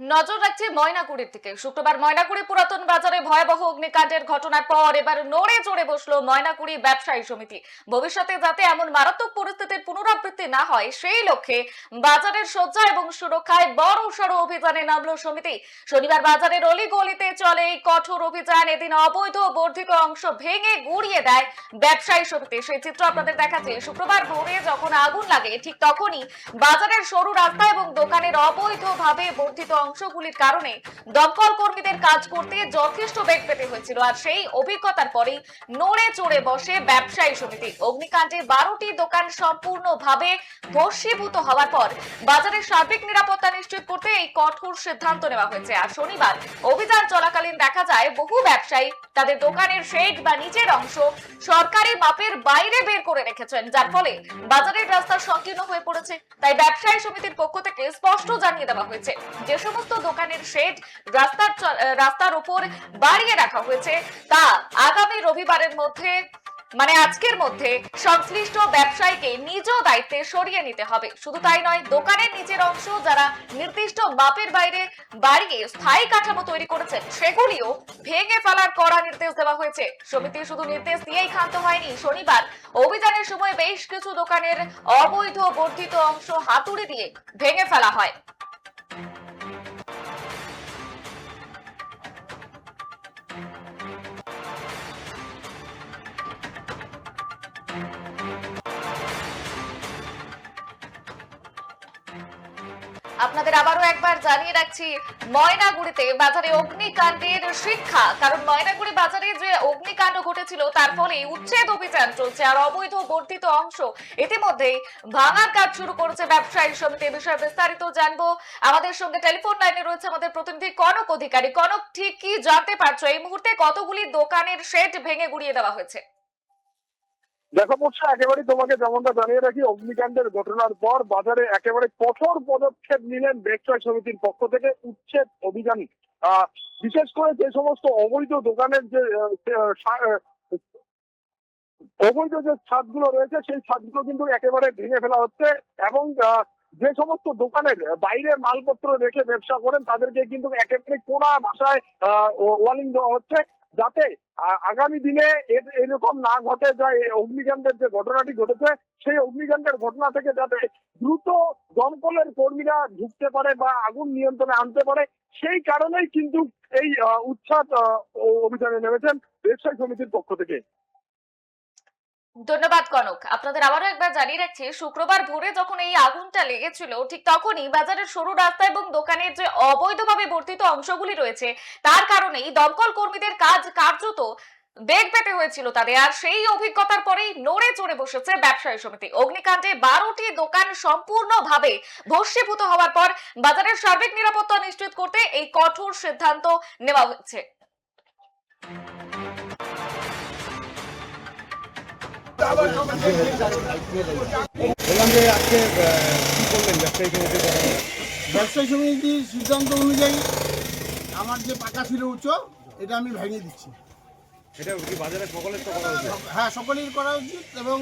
নজর রাখছে ময়নাকুড়ির দিকে। শুক্রবার ময়নাকুড়ি পুরাতন বাজারে ভয়াবহ অগ্নিকাণ্ডের ঘটনার পর এবার নড়ে চড়ে বসল ময়নাকুড়ি ব্যবসায়ী সমিতি। ভবিষ্যতে যাতে এমন মারাত্মক পরিস্থিতির পুনরাবৃত্তি না হয়, সেই লক্ষ্যে বাজারের সজ্জা এবং সুরক্ষায় বড় সড় অভিযানে নামলো সমিতি। শনিবার বাজারের অলি গলিতে চলে এই কঠোর অভিযান, এদিন অবৈধ বর্ধিত অংশ ভেঙে গুড়িয়ে দেয় ব্যবসায়ী সমিতি। সেই চিত্র আপনাদের দেখাচ্ছে, শুক্রবার ভোরে যখন আগুন লাগে, ঠিক তখনই বাজারের সরু রাস্তা এবং দোকানের অবৈধভাবে বর্ধিত অংশগুলির কারণে দমকল কর্মীদের কাজ করতে যথেষ্ট বেগ পেতে হয়েছিল। আর সেই অভিজ্ঞতার পরেই নড়ে চড়ে বসে ব্যবসায়ী সমিতি। অগ্নিকাণ্ডে বারোটি দোকান সম্পূর্ণভাবে ভস্মীভূত হওয়ার পর বাজারের সার্বিক নিরাপত্তা নিশ্চিত করতে এই কঠোর সিদ্ধান্ত নেওয়া হয়েছে। আর শনিবার অভিযান চলাকালীন দেখা যায়, বহু ব্যবসায়ী তাদের দোকানের শেড বা নিচের অংশ সরকারি মাপের বাইরে বের করে রেখেছেন, যার ফলে বাজারের রাস্তা সংকীর্ণ হয়ে পড়েছে। তাই ব্যবসায়ী সমিতির পক্ষ থেকে স্পষ্ট জানিয়ে দেওয়া হয়েছে, যে সমস্ত দোকানের শেড রাস্তার রাস্তার উপর বাড়িয়ে রাখা হয়েছে। তা আগামী রবিবারের মধ্যে মানে আজকের মধ্যে, সংশ্লিষ্ট ব্যবসায়ীকে নিজ দায়িত্বে সরিয়ে নিতে হবে। শুধু তাই নয়, দোকানের নিচের অংশ যারা নির্দিষ্ট মাপের বাইরে বাড়িয়ে স্থায়ী কাঠামো তৈরি করেছেন, সেগুলিও ভেঙে ফেলার কড়া নির্দেশ দেওয়া হয়েছে। সমিতি শুধু নির্দেশ দিয়েই ক্ষান্ত হয়নি। শনিবার অভিযানের সময় বেশ কিছু দোকানের অবৈধ বর্ধিত অংশ হাতুড়ি দিয়ে ভেঙে ফেলা হয়। আপনাদের আবারও একবার জানিয়ে রাখছি, ময়নাগুড়িতে বাজারে অগ্নিকাণ্ডের শিক্ষা। কারণ ময়নাগুড়ি বাজারে যে অগ্নিকাণ্ড ঘটেছিল, তার ফলে উচ্ছেদ অভিযান চলছে। আর অবৈধ বর্ধিত অংশ ইতিমধ্যেই ভাঙার কাজ শুরু করেছে ব্যবসায়ী সমিতি। বিষয়ে বিস্তারিত জানব। আমাদের সঙ্গে টেলিফোন লাইনে রয়েছে আমাদের প্রতিনিধি কনক অধিকারী। কনক, ঠিক কি জানতে পারছ? এই মুহূর্তে কতগুলি দোকানের শেড ভেঙে গুড়িয়ে দেওয়া হয়েছে? দেখো বর্ষা একেবারে তোমাকে যেমনটা জানিয়ে রাখি, অগ্নিকাণ্ডের ঘটনার পর বাজারে একেবারে কঠোর পদক্ষেপ নিলেন ব্যবসায়ী সমিতির পক্ষ থেকে উচ্ছেদ অভিযান। বিশেষ করে যে সমস্ত অবৈধ দোকানের যে অবৈধ যে ছাদগুলো রয়েছে, সেই ছাদগুলো কিন্তু একেবারে ভেঙে ফেলা হচ্ছে এবং যে সমস্ত দোকানের বাইরে মালপত্র রেখে ব্যবসা করেন, তাদেরকে কিন্তু একেবারে কোনা ভাষায় ওয়ার্নিং দেওয়া হচ্ছে। যাতে আগামী দিনে এরকম না ঘটে এই অগ্নিকাণ্ডের যে ঘটনাটি ঘটেছে, সেই অগ্নিকাণ্ডের ঘটনা থেকে যাতে দ্রুত দমকলের কর্মীরা ঢুকতে পারে বা আগুন নিয়ন্ত্রণে আনতে পারে, সেই কারণেই কিন্তু এই উচ্ছ্বাস অভিযানে নেমেছেন ব্যবসায়ী সমিতির পক্ষ থেকে। ধন্যবাদ, কনক। আপনাদের আবারও একবার জানিয়ে রাখছি, শুক্রবার ভোরে যখন এই আগুনটা লেগেছিল, ঠিক তখনই বাজারের সরু রাস্তা এবং দোকানের যে অবৈধভাবে বর্ধিত অংশগুলি রয়েছে, তার কারণেই দমকল কর্মীদের কাজ কার্যত বেগ পেতে হয়েছিল তাদের। আর সেই অভিজ্ঞতার পরেই নড়ে চড়ে বসেছে ব্যবসায়ী সমিতি। অগ্নিকাণ্ডে বারোটি দোকান সম্পূর্ণভাবে ভস্মীভূত হওয়ার পর বাজারের সার্বিক নিরাপত্তা নিশ্চিত করতে এই কঠোর সিদ্ধান্ত নেওয়া হয়েছে। বললাম যে আজকে আহ, কি করলেন ব্যবসায়ী সমিতি ব্যবসায়ী সমিতির সিদ্ধান্ত অনুযায়ী আমার যে পাকা ছিল উচ্চ এটা আমি ভেঙে দিচ্ছি। এটা কি বাজারে সকলের তো করা উচিত? হ্যাঁ সকলেই করা উচিত এবং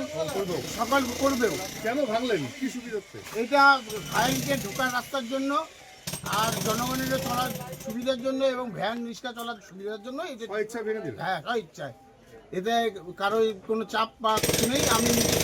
সকল করবেও। কেন ভাঙলেন? কি সুবিধার্থে এটা ফায়ারকে ঢোকার রাস্তার জন্য আর জনগণের চলার সুবিধার জন্য এবং ভ্যান রিক্সা চলার সুবিধার জন্য এটা ইচ্ছা ভেঙে দিল হ্যাঁ ইচ্ছায়। এতে কারও কোনো চাপ বা কিছু নেই আমি নিজে